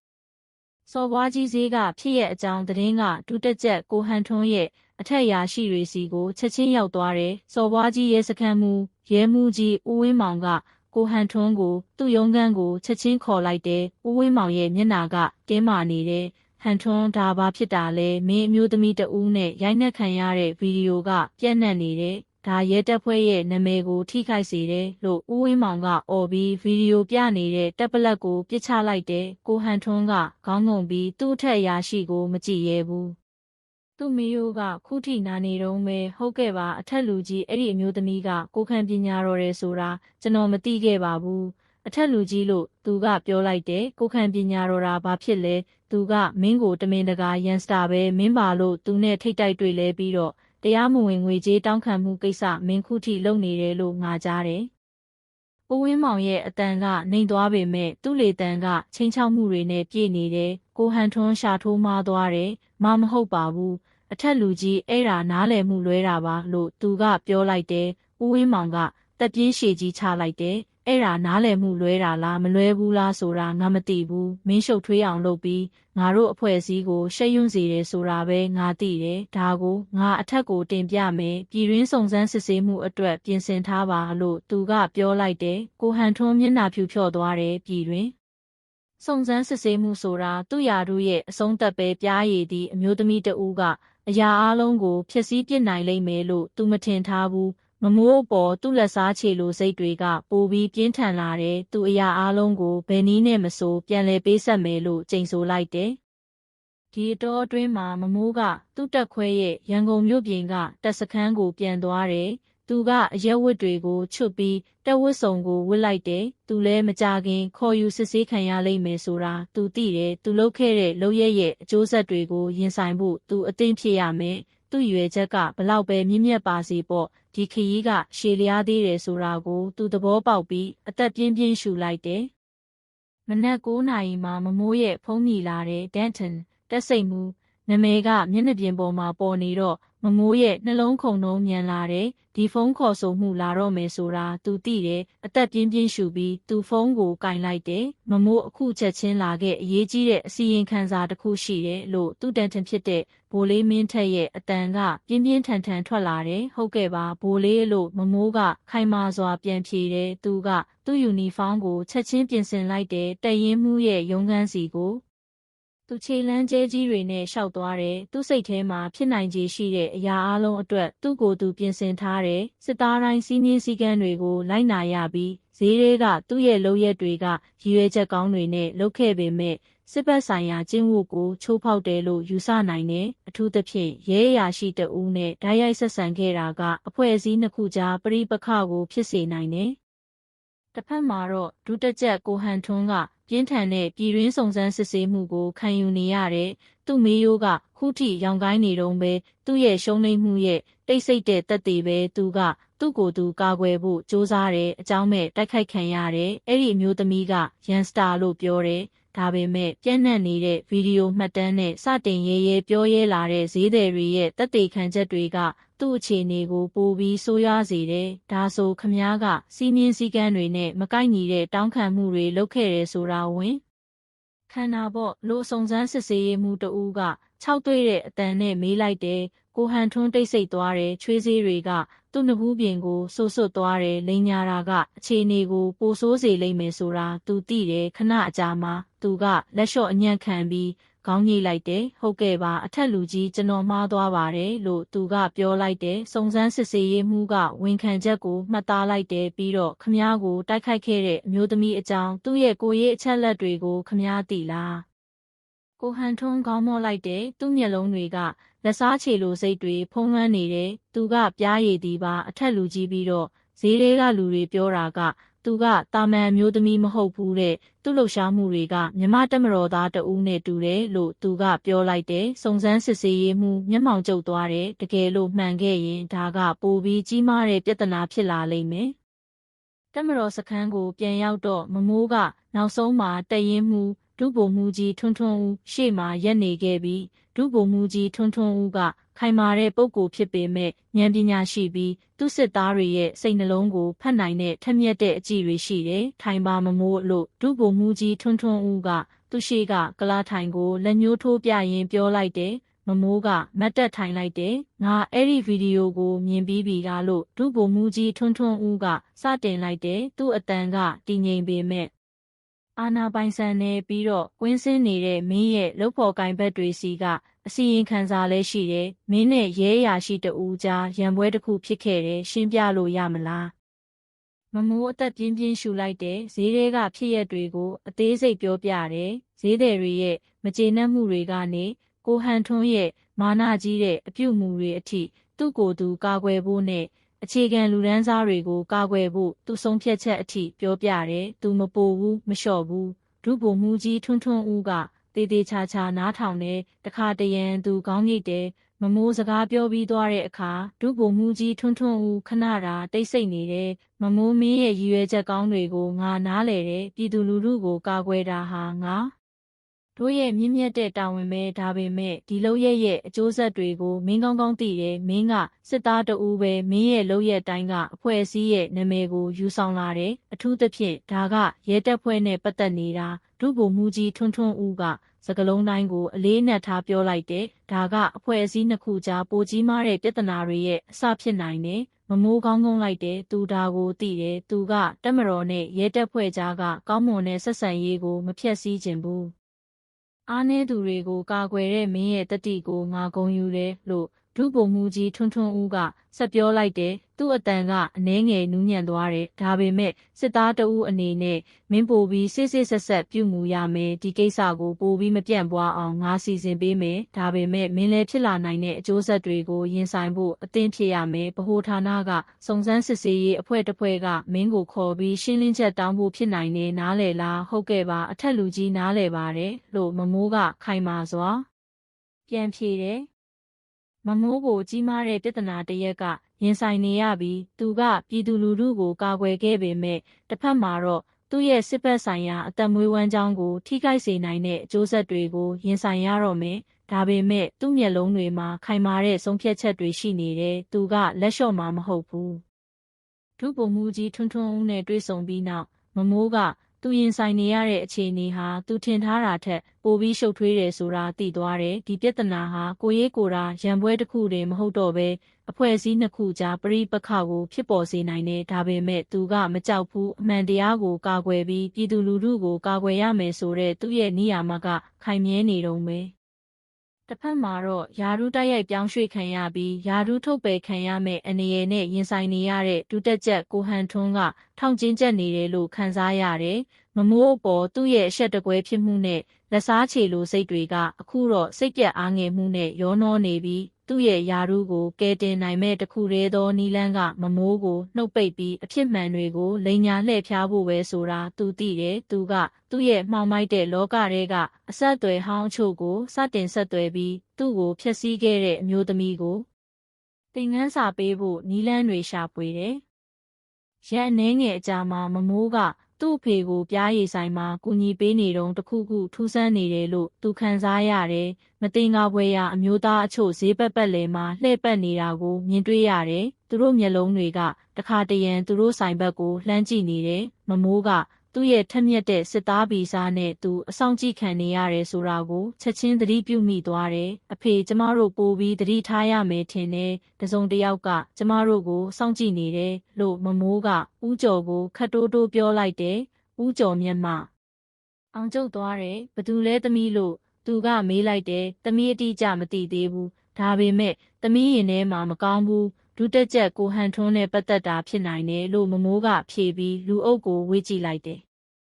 စော်ဘွားကြီးဈေးကဖြစ်ရဲ့အကြောင်းသတင်းကဒုတက်ချက်ကိုဟန်ထွန်းရဲ့အထက်ရာရှိတွေစီကိုချက်ချင်းရောက်သွားတယ်။စော်ဘွားကြီးရဲစခန်းမူရဲမှုကြီးဦးဝင်းမောင်ကကိုဟန်ထွန်းကိုသူ့ရုံးခန်းကိုချက်ချင်းခေါ်လိုက်တယ်။ဦးဝင်းမောင်ရဲ့မျက်နှာကတင်းမာနေတယ်။ဟန်ထွန်းဒါဘာဖြစ်တာလဲမင်းအမျိုးသမီးတဦးနဲ့ရိုက်နှက်ခံရတဲ့ဗီဒီယိုကပြန့်နှံ့နေတယ်။ ဒါရဲတပ်ဖွဲ့ရဲ့နာမည်ကို ထိခိုက်စေတယ်လို့ဦးဝင်းမောင်ကអော်ပြီးဗီဒီယိုပြနေတဲ့တပ်ပလက်ကိုပြစ်ချလိုက်တယ်ကိုဟန်ထွန်းကခေါင်းငုံပြီးသူ့ထက်ရာရှိကိုမကြည့်ရဲဘူးသူ့မီယိုကခုထိနာနေတော့မဲဟုတ်ကဲ့ပါအထက်လူကြီးအဲ့ဒီအမျိုးသမီးကကိုခံပညာတော်တယ်ဆိုတာကျွန်တော်မသိခဲ့ပါဘူးအထက်လူကြီးလို့သူကပြောလိုက်တယ်ကိုခံပညာတော်တာဘာဖြစ်လဲသူကမင်းကိုတမင်တကာရန်စတာပဲမင်းပါလို့သူနဲ့ထိတ်တိုက်တွေ့လဲပြီးတော့ တရားမဝင်ငွေကြေးတောင်းခံမှုကိစ္စမင်းခုထိလုပ်နေတယ်လို့ငါကြားတယ်။ဦးဝင်းမောင်ရဲ့အတန်ကနှိမ်သွားပေမဲ့သူ့လေတန်ကချင်းချောက်မှုတွေနဲ့ပြည့်နေတယ်။ကိုဟန်ထွန်းရှာထိုးမားသွားတယ်။မမဟုတ်ပါဘူး။အထက်လူကြီးအဲ့ဒါနားလည်မှုလွဲတာပါလို့သူကပြောလိုက်တယ်။ဦးဝင်းမောင်ကတက်ပြင်းရှည်ကြီးချလိုက်တယ်။ အဲ့ဒါနားလည်မှုလွဲတာလားမလွဲဘူးလားဆိုတာငါမသိဘူးမင်းရှုပ်ထွေးအောင်လုပ်ပြီးငါတို့အဖွဲ့အစည်းကိုရှက်ယွန်းစေတယ်ဆိုတာပဲငါသိတယ်ဒါကိုငါအထက်ကိုတင်ပြမယ်ပြည်ရင်းစုံစမ်းစစ်ဆေးမှုအတွက်ပြင်ဆင်ထားပါလို့သူကပြောလိုက်တယ်ကိုဟန်ထွန်းမျက်နှာဖြူဖြော့သွားတယ်ပြည်တွင်စုံစမ်းစစ်ဆေးမှုဆိုတာသူ့ယာတို့ရဲ့အဆုံးသက်ပဲပြားရည်သည့်အမျိုးသမီးတဦးကအရာအလုံးကိုဖျက်ဆီးပစ်နိုင်လိမ့်မယ်လို့သူမထင်ထားဘူး မမိုးအပေါ်သူ့လက်စားချေလိုစိတ်တွေကပိုပြီးပြင်းထန်လာတယ်သူအရာအလုံးကိုဘယ်နည်းနဲ့မဆိုပြန်လဲပေးဆက်မယ်လို့ကြိမ်ဆိုလိုက်တယ်ဒီအတော်အတွင်းမှာမမိုးကသူ့တက်ခွဲရဲ့ရန်ကုန်မြို့ပြင်ကတက်စခန်းကိုပြန်သွားတယ်သူကအရက်ဝတ်တွေကိုချွတ်ပြီးတက်ဝတ်စုံကိုဝတ်လိုက်တယ်။သူလည်းမကြခင်ခေါ်ယူစစ်ဆေးခံရလိမ့်မယ်ဆိုတာသူသိတယ်။သူလုပ်ခဲ့တဲ့လုပ်ရရဲ့အကျိုးဆက်တွေကိုရင်ဆိုင်ဖို့သူအသင့်ဖြစ်ရမယ်။သူ့ရွယ်ချက်ကဘလောက်ပဲမြင့်မြတ်ပါစေပေါ့ ဒီခရီးကရှည်လျားသေးတယ်ဆိုတာကို သူသဘောပေါက်ပြီးအသက်ပြင်းပြင်းရှူလိုက်တယ်။မနက်9နာရီမှာမမိုးရဲ့ဖုံးမြည်လာတဲ့ဒန်တန်တက်စိတ်မှု နမဲကမျက်နှာပြင်ပေါ်မှာပေါ်နေတော့မမိုးရဲ့နှလုံးခုန်နှုံးမြန်လာတယ်ဒီဖုန်းခေါ်ဆိုမှုလာတော့မယ်ဆိုတာသူသိတယ်အသက်ပြင်းပြင်းရှူပြီးသူဖုန်းကိုကင်လိုက်တယ်မမိုးအခုချက်ချင်းလာခဲ့အရေးကြီးတဲ့အစီရင်ခံစာတစ်ခုရှိတယ်လို့သူတန်ထင်ဖြစ်တဲ့ဘိုးလေးမင်းထက်ရဲ့အတန်ကပြင်းပြင်းထန်ထန်ထွက်လာတယ်ဟုတ်ကဲ့ပါဘိုးလေးလို့မမိုးကခိုင်မာစွာပြန်ဖြေတယ်သူကသူ့ယူနီဖောင်းကိုချက်ချင်းပြင်ဆင်လိုက်တယ်တရင်မှုရဲ့ရုံးခန်းစီကို သူခြေလန်းကျဲကြီးတွေနဲ့ရှောက်သွားတယ်။သူ့စိတ်ထဲမှာဖြစ်နိုင်ခြေရှိတဲ့အရာအလုံးအတွက်သူ့ကိုယ်သူပြင်ဆင်ထားတယ်။စစ်သားတိုင်းစီးမြင်စည်းကမ်းတွေကိုလိုက်နာရပြီးဈေးတွေကသူ့ရဲ့လုပ်ရက်တွေကရည်ရွယ်ချက်ကောင်းတွေနဲ့လုပ်ခဲ့ပေမဲ့စစ်ဘက်ဆိုင်ရာကျင့်ဝတ်ကိုချိုးဖောက်တယ်လို့ယူဆနိုင်တယ်။အထူးသဖြင့်ရဲအရာရှိတဦးနဲ့ဓာတ်ရိုက်ဆက်ဆံခဲ့တာကအဖွဲ့အစည်းနှစ်ခုကြားပရိပခကိုဖြစ်စေနိုင်တယ်။ တစ်ဖက်မှာတော့ဒုတက်ချက်ကိုဟန်ထွန်းကပြင်းထန်တဲ့ပြည်ရင်းစုံစမ်းစစ်ဆေးမှုကိုခံယူနေရတဲ့သူ့မေးရိုးကခုထိရောင်ကိုင်းနေတုံးပဲသူ့ရဲ့ရှုံးနိမ့်မှုရဲ့တိတ်ဆိတ်တဲ့တက်သေးပဲသူကသူ့ကိုယ်သူကာကွယ်ဖို့စ조사တဲ့အကြောင်းမဲ့တိုက်ခိုက်ခံရတယ်အဲ့ဒီအမျိုးသမီးကရန်စတာလို့ပြောတယ် ဒါပေမဲ့ပြန့်နှံ့နေတဲ့ဗီဒီယိုမှတ်တမ်းနဲ့စတင်ရဲရဲပြောရဲလာတဲ့ဈေးသည်တွေရဲ့တက်သေးခံချက်တွေကသူ့အခြေအနေကိုပိုပြီးဆိုးရွားစေတယ်။ဒါဆိုခမားကစီးမြင်စည်းကမ်းတွေနဲ့မကိုက်ညီတဲ့တောင်းခံမှုတွေလုပ်ခဲ့တယ်ဆိုတာဝင်ခန္ဓာပေါ့လို့စုံစမ်းစစ်ဆေးရေးမှုတဦးက၆တွေ့တဲ့အတန်နဲ့မေးလိုက်တယ်ကိုဟန်ထွန်းတိတ်ဆိတ်သွားတယ်ချွေးစေးတွေက သူ့နှဘူးပြင်ကိုဆိုးဆွတ်သွားတယ်လိန်ညာတာကအခြေအနေကို ပိုဆိုးစေလိမ့်မယ်ဆိုတာသူသိတယ်ခဏအကြာမှာသူကလက်လျှော့အညံ့ခံပြီးခေါင်းညိလိုက်တယ်ဟုတ်ကဲ့ပါအထက်လူကြီးကျွန်တော်မှားသွားပါတယ်လို့သူကပြောလိုက်တယ်စုံစမ်းစစ်ဆေးရေးမှူးကဝန်ခံချက်ကိုမှတ်သားလိုက်တယ်ပြီးတော့ခမားကိုတိုက်ခိုက်ခဲ့တဲ့အမျိုးသမီးအကြောင်းသူ့ရဲ့ကိုရေးအချက်လက်တွေကိုခမားသိလားကိုဟန်ထွန်းခေါင်းမော့လိုက်တဲ့သူ့မျက်လုံးတွေက လက်စားချေလိုစိတ်တွေဖုံးလွှမ်းနေတယ်သူကပြားရည်သည်ပါအထက်လူကြီးပြီးတော့ဈေးတွေကလူတွေပြောတာက သူကတာမန်မျိုးသမီးမဟုတ်ဘူးတဲ့သူ့လှုပ်ရှားမှုတွေကမြမတက်မတော်သားတဦးနဲ့တူတယ်လို့သူကပြောလိုက်တယ်စုံစမ်းစစ်ဆေးရေးမှုမျက်မှောင်ကျုပ်သွားတယ်တကယ်လို့မှန်ခဲ့ရင်ဒါကပိုပြီးကြီးမားတဲ့ပြဿနာဖြစ်လာလိမ့်မယ်တက်မတော်စခန်းကိုပြန်ရောက်တော့မမိုးကနောက်ဆုံးမှာတရင်မှု ဒုဗိုလ်မှူးကြီးထွန်းထွန်းဦးရှေ့မှာရက်နေခဲ့ပြီးဒုဗိုလ်မှူးကြီးထွန်းထွန်းဦးကခိုင်မာတဲ့ပုဂ္ဂိုလ်ဖြစ်ပေမဲ့ဉာဏ်ပညာရှိပြီးသူ့စစ်သားတွေရဲ့စိတ်နှလုံးကိုဖတ်နိုင်တဲ့ထက်မြက်တဲ့အကြည့်တွေရှိတယ်။ထိုင်ပါမမိုးလို့ဒုဗိုလ်မှူးကြီးထွန်းထွန်းဦးကသူရှိကကလာထိုင်ကိုလက်ညှိုးထိုးပြရင်းပြောလိုက်တယ်မမိုးကမတ်တက်ထိုင်လိုက်တယ်ငါအဲ့ဒီဗီဒီယိုကိုမြင်ပြီးပြီလားလို့ဒုဗိုလ်မှူးကြီးထွန်းထွန်းဦးကစတင်လိုက်တယ်သူ့အတန်ကတည်ငြိမ်ပေမဲ့ အာနာပိုင်ဆန်နေပြီးတော့ကွင်းစင်းနေတဲ့မင်းရဲ့လုပ်ဖော်ကိုင်ဘက်တွေစီကအစီရင်ခံစာလဲရှိတယ်မင်းနဲ့ရဲရာရှိတဦးကြားရံပွဲတစ်ခုဖြစ်ခဲ့တယ်ရှင်းပြလို့ရမလားမမိုးအသက်ပြင်းပြင်းရှူလိုက်တဲ့ဈေးတွေကဖြစ်ရက်တွေကိုအသေးစိတ်ပြောပြတယ်ဈေးသည်တွေရဲ့မကျေနပ်မှုတွေကနေကိုဟန်ထွန်းရဲ့မာနကြီးတဲ့အပြုတ်မှုတွေအထိသူ့ကိုယ်သူကာကွယ်ဖို့နဲ့ အခြေခံလူဒန်းစားတွေကိုကာကွယ်ဖို့သူဆုံးဖြတ်ချက်အထိပြောပြတယ်သူမပိုဘူးမလျှော့ဘူးဒုဗိုလ်မှူးကြီးထွန်းထွန်းဦးကတေးသေးချာချာနားထောင်တယ်တခါတရံသူခေါင်းညိတ်တယ်မမိုးစကားပြောပြီးသွားတဲ့အခါဒုဗိုလ်မှူးကြီးထွန်းထွန်းဦးခဏတာတိတ်ဆိတ်နေတယ်မမိုးမင်းရဲ့ရည်ရွယ်ချက်ကောင်းတွေကိုငါနားလေတယ်ပြည်သူလူထုကိုကာကွယ်တာဟာငါ တို့ရဲ့မြင့်မြတ်တဲ့တာဝန်ပဲဒါပေမဲ့ဒီလောက်ရဲ့ရဲ့အကျိုးဆက်တွေကိုမင်းကောင်းကောင်းသိတယ်မင်းကစစ်သားတဦးပဲမင်းရဲ့လောက်ရဲ့တိုင်းကအဖွဲ့အစည်းရဲ့နာမည်ကိုယူဆောင်လာတယ်အထူးသဖြင့်ဒါကရဲတပ်ဖွဲ့နဲ့ပတ်သက်နေတာဒုဗိုလ်မှူးကြီးထွန်းထွန်းဦးကစကလုံးတိုင်းကိုအလေးနက်ထားပြောလိုက်တယ်ဒါကအဖွဲ့အစည်းနှစ်ခုကြားပိုကြီးမားတဲ့ပြဿနာတွေရဲ့အစဖြစ်နိုင်တယ်မမိုးကောင်းကောင်းလိုက်တယ်သူဒါကိုသိတယ်သူကတက်မတော်နဲ့ရဲတပ်ဖွဲ့ကြားကကောင်းမွန်တဲ့ဆက်ဆံရေးကိုမဖြတ်စည်းခြင်းဘူး အားနည်းသူတွေကို ကာကွယ်တဲ့မင်းရဲ့တတိကို ငါဂုဏ်ယူတယ်လို့ ဒုဗိုလ်မှူးကြီးထွန်းထွန်းဦးကဆက်ပြောလိုက်တယ်သူ့အတန်ကအနှဲငယ်နူးညံ့သွားတယ်ဒါပေမဲ့စစ်သားတဦးအနေနဲ့မင်းပိုပြီးစစ်စစ်ဆက်ဆက်ပြုမှုရမယ်ဒီကိစ္စကိုပိုပြီးမပြန့်ပွားအောင်ငါစီစဉ်ပေးမယ်ဒါပေမဲ့မင်းလည်းဖြစ်လာနိုင်တဲ့အကျိုးဆက်တွေကိုရင်ဆိုင်ဖို့အသင့်ဖြစ်ရမယ်ဗဟိုဌာနကစုံစမ်းစစ်ဆေးရေးအဖွဲ့တစ်ဖွဲ့ကမင်းကိုခေါ်ပြီးရှင်းလင်းချက်တောင်းဖို့ဖြစ်နိုင်နေနားလေလားဟုတ်ကဲ့ပါအထက်လူကြီးနားလေပါတယ်လို့မမိုးကခိုင်မာစွာပြန်ဖြေတယ် မမိုးကိုကြီးမားတဲ့ပြဿနာတစ်ရက်ကရင်ဆိုင်နေရပြီးသူကပြည်သူလူထုကိုကာကွယ်ခဲ့ပေမဲ့တစ်ဖက်မှာတော့သူ့ရဲ့စစ်ဘက်ဆိုင်ရာအသက်မွေးဝမ်းကြောင်းကိုထိခိုက်စေနိုင်တဲ့အကျိုးဆက်တွေကိုရင်ဆိုင်ရတော့မယ်။ဒါပေမဲ့သူ့မျက်လုံးတွေမှာခိုင်မာတဲ့ဆုံးဖြတ်ချက်တွေရှိနေတယ်။သူကလက်လျှော့မှာမဟုတ်ဘူး။ဒုပုံမူကြီးထွန်းထွန်းဦးနဲ့တွေ့ဆုံပြီးနောက်မမိုးက သူရင်ဆိုင်နေရတဲ့အခြေအနေဟာသူထင်ထားတာထက်ပိုပြီးရှုပ်ထွေးတယ်ဆိုတာသိသွားတယ်ဒီပြဿနာဟာကိုရေးကိုရာရံပွဲတစ်ခုတည်းမဟုတ်တော့ဘဲအဖွဲ့အစည်းနှစ်ခုကြားပရိပခကိုဖြစ်ပေါ်စေနိုင်တယ်ဒါပေမဲ့သူကမကြောက်ဘူးအမှန်တရားကိုကာကွယ်ပြီးပြည်သူလူထုကိုကာကွယ်ရမယ်ဆိုတဲ့သူ့ရဲ့နိယာမကခိုင်မြဲနေတုံးပဲ တစ်ဖက်မှာတော့ယာရုတိုက်ရိုက်ပြောင်းရွှေ့ခံရပြီးယာရုထုတ်ပယ်ခံရမဲ့အနေရနဲ့ရင်ဆိုင်နေရတဲ့ဒုတက်ချက်ကိုဟန်ထွန်းကထောင်ကျင်းချက်နေတယ်လို့ခန်းစားရတယ်။မမိုးအပေါ်သူ့ရဲ့အဆက်တကွဲဖြစ်မှုနဲ့လက်စားချေလိုစိတ်တွေကအခုတော့စိတ်ပြက်အားငယ်မှုနဲ့ရောနှောနေပြီး သူ့ရဲ့ယာရုကိုကဲတင်နိုင်မဲ့တခုတည်းသောနီလန်းကမမိုးကိုနှုတ်ပိတ်ပြီးအဖြစ်မှန်တွေကိုလိန်ညာလှည့်ဖျားဖို့ပဲဆိုတာသူသိတယ်သူကသူ့ရဲ့မှောင်မိုက်တဲ့လောကထဲကအဆက်အသွယ်ဟောင်းချို့ကိုစတင်ဆက်သွယ်ပြီးသူ့ကိုဖျက်ဆီးခဲ့တဲ့အမျိုးသမီးကိုသင်ငန်းစာပေးဖို့နီလန်းတွေရှာပွေတယ်ရက်နှင်းငယ်အကြာမှာမမိုးက သူ့အဖေကိုပြားရည်ဆိုင်မှာကူညီပေးနေတော့တခုခုထူးဆန်းနေတယ်လို့သူခံစားရတယ်။မတင်ကားပွဲရအမျိုးသားအချို့ဈေးပတ်ပတ်လည်မှာလှည့်ပတ်နေတာကိုမြင်တွေ့ရတယ်။သူတို့မျက်လုံးတွေကတခါတရံသူတို့ဆိုင်ဘက်ကိုလှမ်းကြည့်နေတယ်။မမိုးက သူ့ရဲ့ထက်မြက်တဲ့စစ်သားဗီဇာနဲ့သူအဆောင်ကြည့်ခံနေရတယ်ဆိုတာကိုချက်ချင်းသတိပြုမိသွားတယ်။အဖေကျမတို့ပို့ပြီးသတိထားရမယ်ထင်တယ်။တစုံတစ်ယောက်ကကျမတို့ကိုစောင့်ကြည့်နေတယ်လို့မမိုးကဦးကျော်ကိုခတ်တိုးတိုးပြောလိုက်တယ်။ဦးကျော်မျက်မှအောင်ကျုပ်သွားတယ်။ဘသူလဲသမီးလို့သူကမေးလိုက်တယ်။သမီးအတိအကျမသိသေးဘူး။ဒါပေမဲ့သမီးရင်ထဲမှာမကောင်းဘူး။ ဒုတက်ချက်ကိုဟန်ထွန်းနဲ့ပတ်သက်တာဖြစ်နိုင်တယ်လို့မမိုးကဖြေပြီးလူအုပ်ကိုဝေ့ကြည့်လိုက်တယ်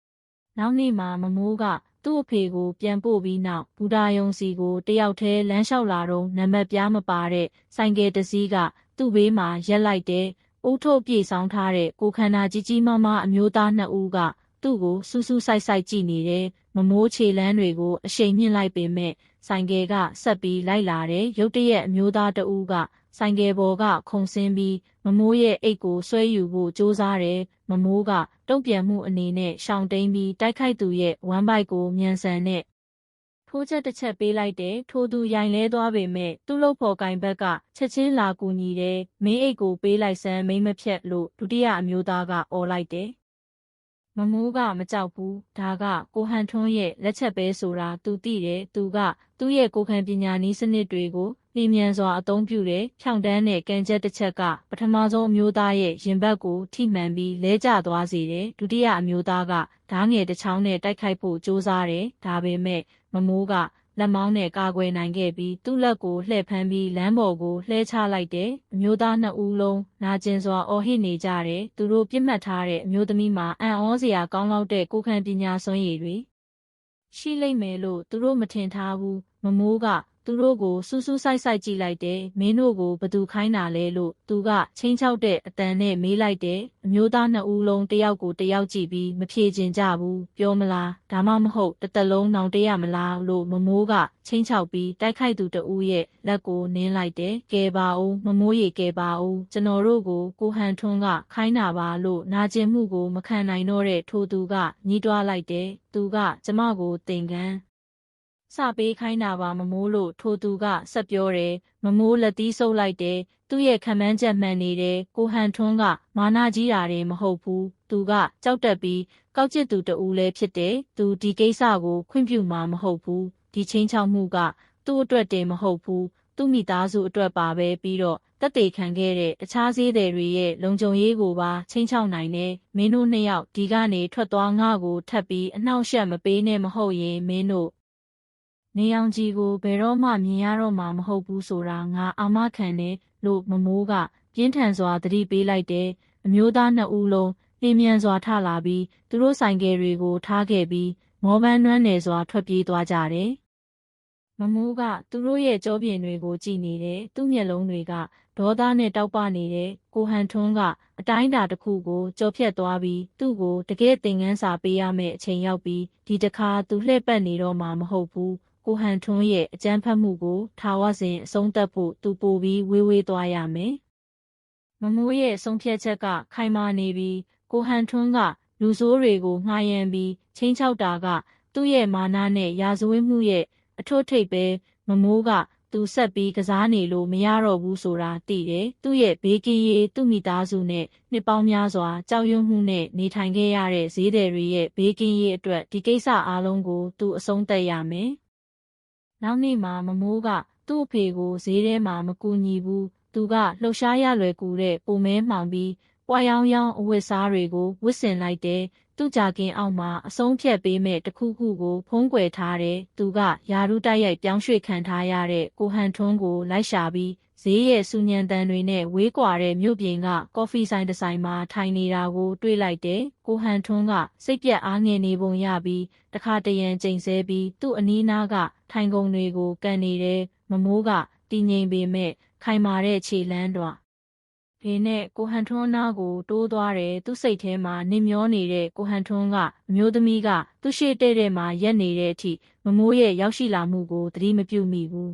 ။နောက်နေ့မှာမမိုးကသူ့အဖေကိုပြန်ပို့ပြီးနောက်ဘူဒါယုံစီကိုတယောက်တည်းလမ်းလျှောက်လာတော့နံပါတ်ပြားမပါတဲ့ဆိုင်ကယ်တစ်စီးကသူ့ဘေးမှာရက်လိုက်တယ်။အုတ်ထုတ်ပြေဆောင်ထားတဲ့ကိုခန္ဓာကြီးကြီးမားမားအမျိုးသားနှစ်ဦးကသူ့ကိုစူးစူးဆိုင်ဆိုင်ကြည့်နေတယ်။မမိုးခြေလန်းတွေကိုအရှိန်မြင့်လိုက်ပေမဲ့ဆိုင်ကယ်ကဆက်ပြီးလိုက်လာတယ်။ရုတ်တရက်အမျိုးသားတဦးက ဆိုင်ကယ်ပေါ်ကခုန်ဆင်းပြီးမမိုးရဲ့အိတ်ကိုဆွဲယူဖို့ကြိုးစားတယ်မမိုးကတုံ့ပြန်မှုအနေနဲ့ရှောင်တိန်ပြီးတိုက်ခိုက်သူရဲ့ဝမ်းပိုက်ကိုမြန်ဆန်နဲ့ထိုးချက်တစ်ချက်ပေးလိုက်တယ်ထိုးသူရိုင်လဲသွားပေမဲ့သူ့လုပ်ဖော်ကင်ဘက်ကချက်ချင်းလာကူညီတယ်မင်းအိတ်ကိုပေးလိုက်စမ်းမိမ့်မဖြတ်လို့ဒုတိယအမျိုးသားကអော်လိုက်တယ် မမိုးကမကြောက်ဘူးဒါကကိုဟန်ထွန်းရဲ့လက်ချက်ပဲဆိုတာသူသိတယ်သူကသူ့ရဲ့ကိုယ်ခံပညာနည်းစနစ်တွေကိုလျင်မြန်စွာအသုံးပြုတယ်ဖြောင့်တန်းတဲ့ကံချက်တစ်ချက်ကပထမဆုံးအမျိုးသားရဲ့ရင်ဘတ်ကိုထိမှန်ပြီးလဲကျသွားစေတယ်ဒုတိယအမျိုးသားကဓားငယ်တစ်ချောင်းနဲ့တိုက်ခိုက်ဖို့ကြိုးစားတယ်ဒါပေမဲ့မမိုးက လက်မောင်းနဲ့ကာကွယ်နိုင်ခဲ့ပြီးသူ့လက်ကိုလှည့်ဖမ်းပြီးလမ်းပေါ်ကိုလှဲချလိုက်တယ်။အမျိုးသားနှစ်ဦးလုံးနာကျင်စွာအော်ဟစ်နေကြတယ်။သူတို့ပြစ်မှတ်ထားတဲ့အမျိုးသမီးမှာအံ့ဩစရာကောင်းလောက်တဲ့ကိုယ်ခံပညာစွမ်းရည်တွေရှိလိမ့်မယ်လို့သူတို့မထင်ထားဘူး။မမိုးက သူတို့ကိုစူးစူးဆိုင်ဆိုင်ကြည့်လိုက်တယ်မင်းတို့ကိုဘသူခိုင်းတာလဲလို့သူကချင်းချောက်တဲ့အတန်နဲ့မေးလိုက်တယ်အမျိုးသားနှစ်ဦးလုံးတယောက်ကိုတယောက်ကြည့်ပြီးမဖြေချင်ကြဘူးပြောမလားဒါမှမဟုတ်တစ်သက်လုံးနောင်တရမလားလို့မမိုးကချင်းချောက်ပြီးတိုက်ခိုက်သူတဦးရဲ့လက်ကိုနင်းလိုက်တယ်ကဲပါဦးမမိုးရေကဲပါဦးကျွန်တော်တို့ကိုကိုဟန်ထွန်းကခိုင်းတာပါလို့နာကျင်မှုကိုမခံနိုင်တော့တဲ့ထိုသူကညီးတွားလိုက်တယ်သူကကျမကိုတင်ကန်း စပေးခိုင်းတာပါမမိုးလို့ထိုသူကဆက်ပြောတယ်မမိုးလက်သီးဆုပ်လိုက်တယ်သူ့ရဲ့ခံမှန်းချက်မှန်နေတယ်ကိုဟန်ထွန်းကမာနာကြီးတာတယ်မဟုတ်ဘူးသူကကြောက်တက်ပြီးကောက်ကျစ်သူတူလည်းဖြစ်တယ်သူဒီကိစ္စကိုခွင့်ပြုမှာမဟုတ်ဘူးဒီချင်းချောက်မှုကသူ့အတွက်တင်မဟုတ်ဘူးသူ့မိသားစုအတွက်ပါပဲပြီးတော့တက်တေခံခဲ့တဲ့တခြားဈေးသည်တွေရဲ့လုံခြုံရေးကိုပါချင်းချောက်နိုင်တယ်မင်းတို့နှစ်ယောက်ဒီကနေထွက်သွားငါ့ကိုထပ်ပြီးအနှောက်အယှက်မပေးနဲ့မဟုတ်ရင်မင်းတို့ နေအောင်ကြီးကိုဘယ်တော့မှမြင်ရတော့မှာမဟုတ်ဘူးဆိုတာငါအာမခံတယ်လို့မမိုးကပြင်းထန်စွာသတိပေးလိုက်တယ်အမျိုးသားနှစ်ဦးလုံးပြင်းမြန်စွာထလာပြီးသူတို့ဆိုင်ကယ်တွေကိုထားခဲ့ပြီးမောပန်းနွမ်းနယ်စွာထွက်ပြေးသွားကြတယ်မမိုးကသူတို့ရဲ့ကြောပြင်တွေကိုကြည့်နေတယ်သူ့မျက်လုံးတွေကဒေါသနဲ့တောက်ပနေတဲ့ကိုဟန်ထွန်းကအတိုင်းတာတစ်ခုကိုကြောဖြတ်သွားပြီးသူ့ကိုတကယ်သင်ခန်းစာပေးရမယ့်အချိန်ရောက်ပြီးဒီတခါသူလှည့်ပတ်နေတော့မှမဟုတ်ဘူး ကိုဟန်ထွန်းရဲ့အကြမ်းဖက်မှုကိုထာဝစဉ်အဆုံးသတ်ဖို့သူပိုပြီးဝေးဝေးသွားရမယ်။မမိုးရဲ့ဆုံးဖြတ်ချက်ကခိုင်မာနေပြီးကိုဟန်ထွန်းကလူဆိုးတွေကိုငှားရမ်းပြီးချင်းချောက်တာက သူ့ရဲ့မာနနဲ့ရာဇဝတ်မှုရဲ့အထွတ်ထိပ်ပဲမမိုးကသူဆက်ပြီးကစားနေလို့မရတော့ဘူးဆိုတာသိတယ်။သူ့ရဲ့ဘေးကင်းရေးသူ့မိသားစုနဲ့နှစ်ပေါင်းများစွာကြောက်ရွံ့မှုနဲ့နေထိုင်ခဲ့ရတဲ့ဈေးသည်တွေရဲ့ဘေးကင်းရေးအတွက်ဒီကိစ္စအားလုံးကိုသူအဆုံးသတ်ရမယ်။ နောက်နေ့မှာမမိုးကသူ့အဖေကိုဈေးထဲမှာမကူညီဘူးသူကလှုပ်ရှားရလွယ်ကူတဲ့ပုံမဲမှောင်ပြီးပွားရောင်ရောင်အဝတ်စားတွေကိုဝတ်ဆင်လိုက်တယ် သူ့ကြာကင်းအောက်မှာအဆုံးဖြတ်ပေးမဲ့တခုခုကိုဖုံးကွယ်ထားတယ်သူကယာရုတိုက်ရိုက်ပြောင်းရွှေ့ခံထားရတဲ့ကိုဟန်ထွန်းကိုလိုက်ရှာပြီးဈေးရဲ့စူညံတန်တွေနဲ့ဝေးကွာတဲ့မြို့ပြင်ကကော်ဖီဆိုင်တစ်ဆိုင်မှာထိုင်နေတာကိုတွေ့လိုက်တယ်။ကိုဟန်ထွန်းကစိတ်ပြက်အားငယ်နေပုံရပြီးတခါတရံကျိန်ဆဲပြီးသူ့အနီးနားကထိုင်ကုန်တွေကိုကန်နေတယ်။မမိုးကတည်ငြိမ်ပေမဲ့ခိုင်မာတဲ့ခြေလမ်းတော့ ဖေနဲ့ကိုဟန်ထွန်းနားကိုတိုးသွားတယ်သူ့စိတ်ထဲမှာနင်မျောနေတဲ့ကိုဟန်ထွန်းကအမျိုးသမီးကသူ့ရှေ့တဲ့တဲ့မှာရက်နေတဲ့အထိမမိုးရဲ့ရောက်ရှိလာမှုကိုသတိမပြုမိဘူး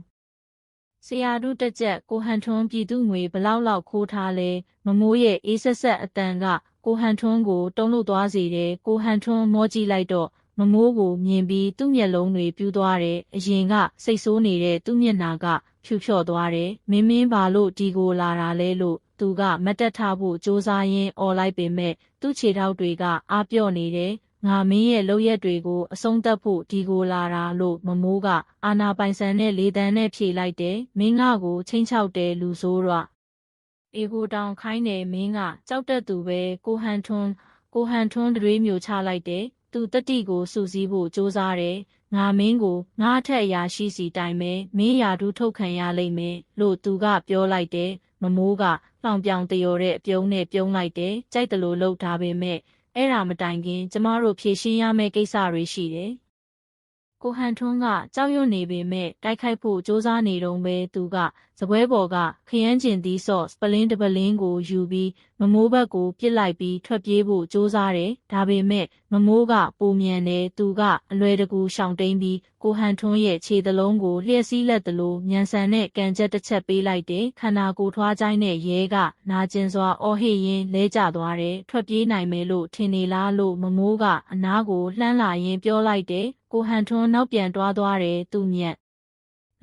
ဆရာတို့တက်ကြက်ကိုဟန်ထွန်းပြည်သူငွေဘလောက်လောက်ခိုးထားလဲမမိုးရဲ့အေးဆက်ဆက်အတန်ကကိုဟန်ထွန်းကိုတုံးလို့သွားစေတယ်ကိုဟန်ထွန်းမောကြည့်လိုက်တော့မမိုးကိုမြင်ပြီးသူ့မျက်လုံးတွေပြူးသွားတယ်အရင်ကစိတ်ဆိုးနေတဲ့သူ့မျက်နှာကဖြူဖြော့သွားတယ်မင်းမင်းဘာလို့ဒီကိုလာတာလဲလို့ သူကမတ်တက်ထားဖို့စူးစမ်းရင်းអော်လိုက်ပေမဲ့သူ့ခြေထောက်တွေကအားပြော့နေတယ်ငါမင်းရဲ့လုပ်ရက်တွေကိုအဆုံးသတ်ဖို့ဒီကိုလာတာလို့မမိုးကအာနာပိုင်ဆန်နဲ့လေတန်းနဲ့ဖြေလိုက်တယ်မင်းငါကိုချင်းချောက်တယ်လူဆိုးတော့အေကိုတောင်ခိုင်းတယ်မင်းကကြောက်တဲ့သူပဲကိုဟန်ထွန်းကိုဟန်ထွန်းတွေးမျိုးချလိုက်တယ်သူတတိကိုစူစည်းဖို့စ조사တယ်ငါမင်းကိုငါထက်အရာရှိစီတိုင်ပဲမင်းရာထူးထုတ်ခံရလိမ့်မယ်လို့သူကပြောလိုက်တယ် မမိုးကလှောင်ပြောင်တရော်တဲ့အပြုံးနဲ့ပြုံးလိုက်တယ်ကြိုက်တယ်လို့လှုပ်ထားပေမဲ့အဲ့ဒါမတိုင်ခင်ကျမတို့ဖြေရှင်းရမယ့်ကိစ္စတွေရှိတယ်ကိုဟန်ထွန်းကကြောက်ရွံ့နေပေမဲ့တိုက်ခိုက်ဖို့စ조사နေတုန်းပဲသူက စပွဲပေါ်ကခရမ်းကျင်သီးဆော့ပလင်းတပလင်းကိုယူပြီးမမိုးဘက်ကိုပြစ်လိုက်ပြီးထွက်ပြေးဖို့စ조사တယ်ဒါပေမဲ့မမိုးကပိုမြန်တယ်သူကအလွယ်တကူရှောင်တိန်ပြီးကိုဟန်ထွန်းရဲ့ခြေသလုံးကိုလျှက်စီးလက်သလိုမြန်ဆန်တဲ့ကန်ချက်တစ်ချက်ပေးလိုက်တယ်ခန္ဓာကိုယ်ထွားချိုင်းတဲ့ရဲကနာကျင်စွာအော်ဟစ်ရင်းလဲကျသွားတယ်ထွက်ပြေးနိုင်မယ်လို့ထင်နေလားလို့မမိုးကအနားကိုလှမ်းလာရင်းပြောလိုက်တယ်ကိုဟန်ထွန်းနောက်ပြန်တွားသွားတယ်သူမြတ်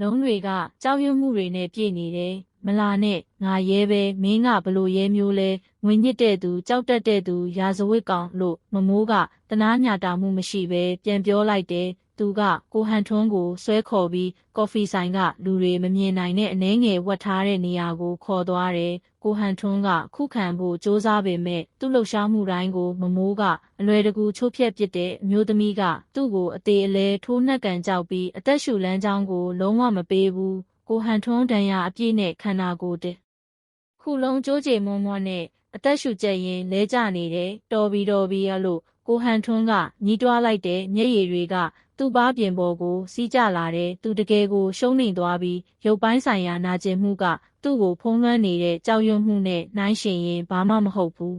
လုံးတွေကကြောက်ရွံ့မှုတွေနဲ့ပြည့်နေတယ်မလာနဲ့ငါရဲပဲမင်းကဘလို့ရဲမျိုးလဲငွေညစ်တဲ့သူကြောက်တတ်တဲ့သူရာဇဝတ်ကောင်လို့မမိုးကတနာညာတာမှုမရှိပဲပြန်ပြောလိုက်တယ် သူကကိုဟန်ထွန်းကိုဆွဲခေါ်ပြီးကော်ဖီဆိုင်ကလူတွေမမြင်နိုင်တဲ့အနေငယ်ဝတ်ထားတဲ့နေရာကိုခေါ်သွားတယ်။ကိုဟန်ထွန်းကခုခံဖို့စ조사ပေမဲ့သူ့လှုပ်ရှားမှုတိုင်းကိုမမိုးကအလွယ်တကူချိုးဖျက်ပစ်တဲ့အမျိုးသမီးကသူ့ကိုအသေးအလဲထိုးနှက်ကန်ကြောက်ပြီးအသက်ရှူလန်းချောင်းကိုလုံးဝမပေးဘူး။ကိုဟန်ထွန်းဒဏ်ရာအပြည့်နဲ့ခန္ဓာကိုယ်တည်းခုလုံးကြိုးကြေမွန်းမွန်းနဲ့အသက်ရှူကျက်ရင်လဲကျနေတယ်တော်ပြီတော်ပြီရလို့ကိုဟန်ထွန်းကညီးတွားလိုက်တဲ့မျက်ရည်တွေက သူ့ဘားပြင်ပေါ်ကိုစီးကျလာတဲ့သူတကယ်ကိုရှုံးနေသွားပြီးရုပ်ပိုင်းဆိုင်ရာနာကျင်မှုကသူ့ကိုဖုံးလွှမ်းနေတဲ့ကြောက်ရွံ့မှုနဲ့နှိုင်းယှဉ်ရင်ဘာမှမဟုတ်ဘူး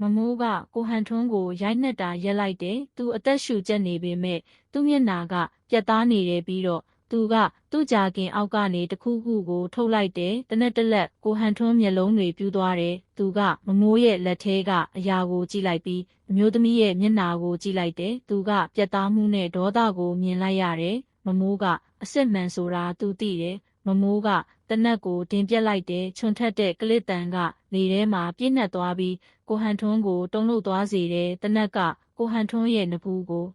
မမိုးကကိုဟန်ထွန်းကိုရိုက်နှက်တာရက်လိုက်တယ်သူအသက်ရှူကျက်နေပေမဲ့သူ့မျက်နာကပြတ်သားနေတယ်ပြီးတော့ သူက သူ့ကြာခင်အောက်ကနေတခုခုကို ထုတ်လိုက်တယ်တနက်တလက်ကိုဟန်ထွန်းမျက်လုံးတွေပြူးသွားတယ်သူကမမိုးရဲ့လက်ထဲကအရာကိုကြည့်လိုက်ပြီးအမျိုးသမီးရဲ့မျက်နာကိုကြည့်လိုက်တယ်သူကပြတ်သားမှုနဲ့ဒေါသကိုမြင်လိုက်ရတယ်မမိုးကအစ်စ်မှန်ဆိုတာသူသိတယ်မမိုးကတနက်ကိုတင်ပြက်လိုက်တဲ့ချွန်ထက်တဲ့ကလစ်တန်ကလေထဲမှာပြည့်နှက်သွားပြီးကိုဟန်ထွန်းကိုတုံ့လို့သွားစေတယ်တနက်ကကိုဟန်ထွန်းရဲ့နဘူးကို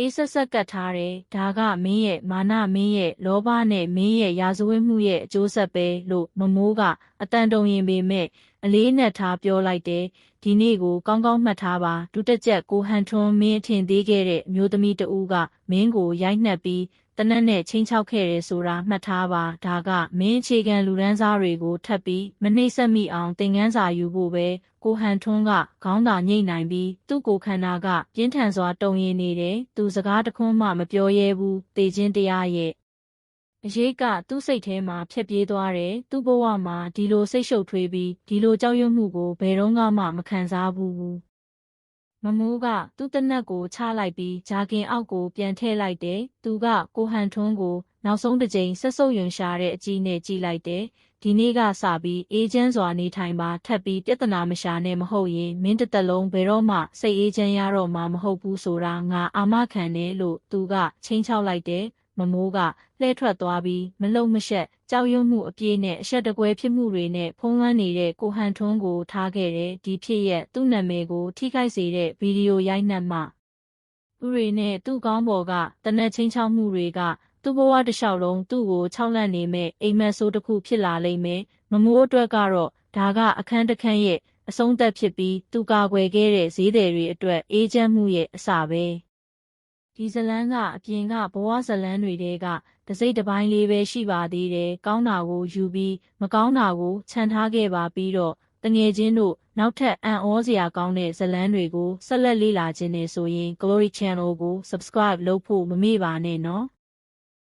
အေးဆက်ဆက်ကတ်ထားတယ်ဒါကမင်းရဲ့မာနမင်းရဲ့လောဘနဲ့မင်းရဲ့ရာဇဝတ်မှုရဲ့အကျိုးဆက်ပဲလို့မမိုးကအတန်တုံရင်ပေမဲ့အလေးနဲ့ထားပြောလိုက်တယ်ဒီနေ့ကိုကောင်းကောင်းမှတ်ထားပါဒုတက်ချက်ကိုဟန်ထွန်းမင်းထင်သေးခဲ့တဲ့အမျိုးသမီးတဦးကမင်းကိုရိုက်နှက်ပြီး တနက်နဲ့ချင်းချောက်ခဲ့တယ်ဆိုတာမှတ်ထားပါဒါကမင်းအခြေခံလူရန်စားတွေကိုထပ်ပြီးမနှိမ့်ဆက်မိအောင်သင်ခန်းစာယူဖို့ပဲကိုဟန်ထွန်းကခေါင်းသာညှိနိုင်ပြီးသူ့ကိုခန္ဓာကပြင်းထန်စွာတုံရင်နေတယ်သူစကားတခွန်းမှမပြောရဲဘူးတေချင်းတရားရဲ့အရေးကသူ့စိတ်ထဲမှာဖြက်ပြေးသွားတယ်သူ့ဘဝမှာဒီလိုစိတ်ရှုပ်ထွေးပြီးဒီလိုကြောက်ရွံ့မှုကိုဘယ်တော့မှမခံစားဘူး မမိုးကသူ့တနက်ကိုချလိုက်ပြီးဂျာကင်အောက်ကိုပြန်ထည့်လိုက်တယ်။သူကကိုဟန်ထွန်းကိုနောက်ဆုံးတစ်ကြိမ်ဆက်ဆုပ်ယွန်ရှာတဲ့အကြည့်နဲ့ကြည့်လိုက်တယ်။ဒီနေ့ကစပြီးအေဂျင့်စွာနေထိုင်ပါထပ်ပြီးပြဿနာမရှာနဲ့မဟုတ်ရင်မင်းတစ်သက်လုံးဘယ်တော့မှစိတ်အေဂျင့်ရတော့မှမဟုတ်ဘူးဆိုတာငါအာမခံတယ်လို့သူကချင်းချောက်လိုက်တယ်။မမိုးကလှဲထွက်သွားပြီးမလုံမရှက် ကြောက်ရွံ့မှုအပြည့်နဲ့အဆက်တကွဲဖြစ်မှုတွေနဲ့ဖုံးလွှမ်းနေတဲ့ကိုဟန်ထွန်းကိုထားခဲ့တဲ့ဒီဖြစ်ရက်သူ့နာမည်ကိုထိခိုက်စေတဲ့ဗီဒီယိုရိုက်နှက်မှသူတွေနဲ့သူ့ကောင်းပေါ်ကတနက်ချင်းချောက်မှုတွေကသူ့ဘဝတစ်လျှောက်လုံးသူ့ကိုခြောက်လန့်နေမဲ့အိမ်မက်ဆိုးတစ်ခုဖြစ်လာလိမ့်မယ်မမိုးအတွက်ကတော့ဒါကအခန်းတစ်ခန်းရဲ့အဆုံးသက်ဖြစ်ပြီးသူကာကွယ်ခဲ့တဲ့ဈေးတယ်တွေအတွက်အေးချမ်းမှုရဲ့အစပဲ ဒီဇလန်းကအပြင်ကဘဝဇလန်းတွေတဲကတစိမ့်တစ်ပိုင်းလေးပဲရှိပါသေးတယ်ကောင်းတာကိုယူပြီးမကောင်းတာကိုခြံထားခဲ့ပါပြီးတော့တငယ်ချင်းတို့နောက်ထပ်အံ့ဩစရာကောင်းတဲ့ဇလန်းတွေကိုဆက်လက်လေ့လာခြင်းနဲ့ဆိုရင် Glory Channel ကို Subscribe လုပ်ဖို့မမေ့ပါနဲ့နော်